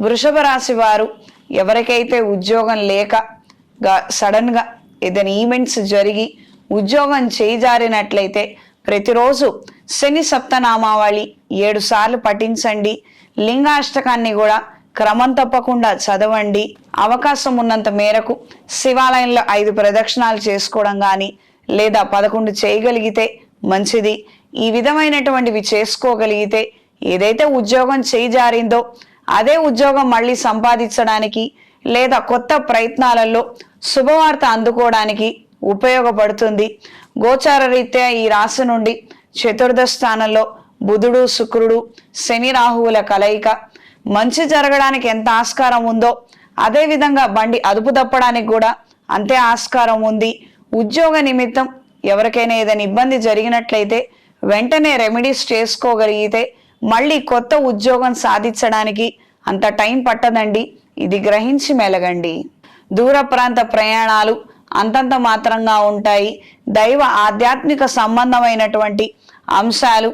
వృషభ రాశి వారు ఎవరికైతే ఉద్యోగం లేక గా- సడన్గా ఏదైనా ఈవెంట్స్ జరిగి ఉద్యోగం చేజారినట్లయితే ప్రతిరోజు శని సప్తనామావళి ఏడు సార్లు పఠించండి. లింగాష్టకాన్ని కూడా క్రమం తప్పకుండా చదవండి. అవకాశం ఉన్నంత మేరకు శివాలయంలో ఐదు ప్రదక్షిణాలు చేసుకోవడం కానీ లేదా పదకొండు చేయగలిగితే మంచిది. ఈ విధమైనటువంటివి చేసుకోగలిగితే ఏదైతే ఉద్యోగం చేయి జారిందో అదే ఉద్యోగం మళ్ళీ సంపాదించడానికి లేదా కొత్త ప్రయత్నాలలో శుభవార్త అందుకోవడానికి ఉపయోగపడుతుంది. గోచార రీత్యా ఈ రాశి నుండి చతుర్థ స్థానంలో బుధుడు శుక్రుడు శని రాహువుల కలయిక. మంచి జరగడానికి ఎంత ఆస్కారం ఉందో అదే విధంగా బండి అదుపు తప్పడానికి కూడా అంతే ఆస్కారం ఉంది. ఉద్యోగ నిమిత్తం ఎవరికైనా ఏదైనా ఇబ్బంది జరిగినట్లయితే వెంటనే రెమెడీస్ చేసుకోగలిగితే మళ్ళీ కొత్త ఉద్యోగం సాధించడానికి అంత టైం పట్టదండి. ఇది గ్రహించి మెలగండి. దూర ప్రాంత ప్రయాణాలు అంతంత మాత్రంగా ఉంటాయి. దైవ ఆధ్యాత్మిక సంబంధమైనటువంటి అంశాలు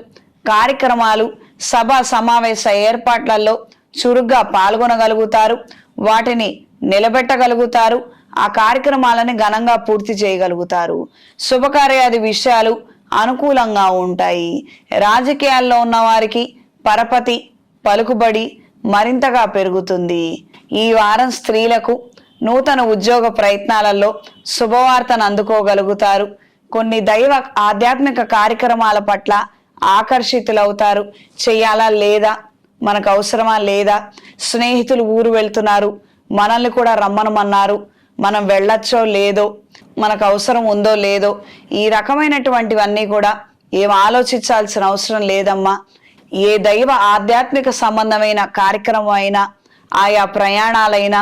కార్యక్రమాలు సభ సమావేశ ఏర్పాట్లలో చురుగ్గా పాల్గొనగలుగుతారు. వాటిని నిలబెట్టగలుగుతారు. ఆ కార్యక్రమాలను ఘనంగా పూర్తి చేయగలుగుతారు. శుభకార్యాది విషయాలు అనుకూలంగా ఉంటాయి. రాజకీయాల్లో ఉన్న వారికి పరపతి పలుకుబడి మరింతగా పెరుగుతుంది. ఈ వారం స్త్రీలకు నూతన ఉద్యోగ ప్రయత్నాలలో శుభవార్తను అందుకోగలుగుతారు. కొన్ని దైవ ఆధ్యాత్మిక కార్యక్రమాల పట్ల ఆకర్షితులవుతారు. చేయాలా లేదా? మనకు అవసరమా లేదా? స్నేహితులు ఊరు వెళ్తున్నారు. మనల్ని కూడా రమ్మనమన్నారు. మనం వెళ్ళొచ్చో లేదో మనకు అవసరం ఉందో లేదో ఈ రకమైనటువంటివన్నీ కూడా ఏం ఆలోచించాల్సిన అవసరం లేదమ్మా. ఏ దైవ ఆధ్యాత్మిక సంబంధమైన కార్యక్రమం అయినా ఆయా ప్రయాణాలైనా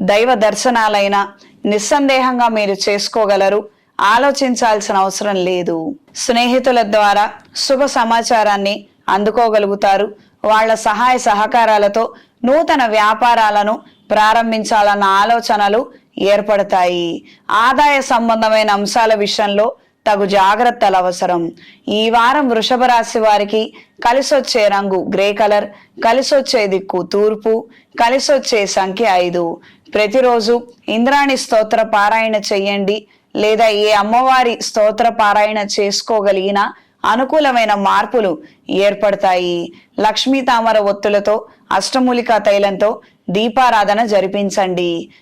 దైవ దర్శనాలైనా నిస్సందేహంగా మీరు చేసుకోగలరు. ఆలోచించాల్సిన అవసరం లేదు. స్నేహితుల ద్వారా శుభ సమాచారాన్ని అందుకోగలుగుతారు. వాళ్ళ సహాయ సహకారాలతో నూతన వ్యాపారాలను ప్రారంభించాలన్న ఆలోచనలు ఏర్పడతాయి. ఆదాయ సంబంధమైన అంశాల విషయంలో తగు జాగ్రత్తలు అవసరం. ఈ వారం వృషభ రాశి వారికి కలిసొచ్చే రంగు గ్రే కలర్ కలిసొచ్చే దిక్కు తూర్పు కలిసొచ్చే సంఖ్య ఐదు. ప్రతిరోజు ఇంద్రాణి స్తోత్ర పారాయణ చెయ్యండి లేదా ఏ అమ్మవారి స్తోత్ర పారాయణ చేసుకోగలిగిన అనుకూలమైన మార్పులు ఏర్పడతాయి. లక్ష్మీ తామర ఒత్తులతో అష్టమూలికా తైలంతో దీపారాధన జరిపించండి.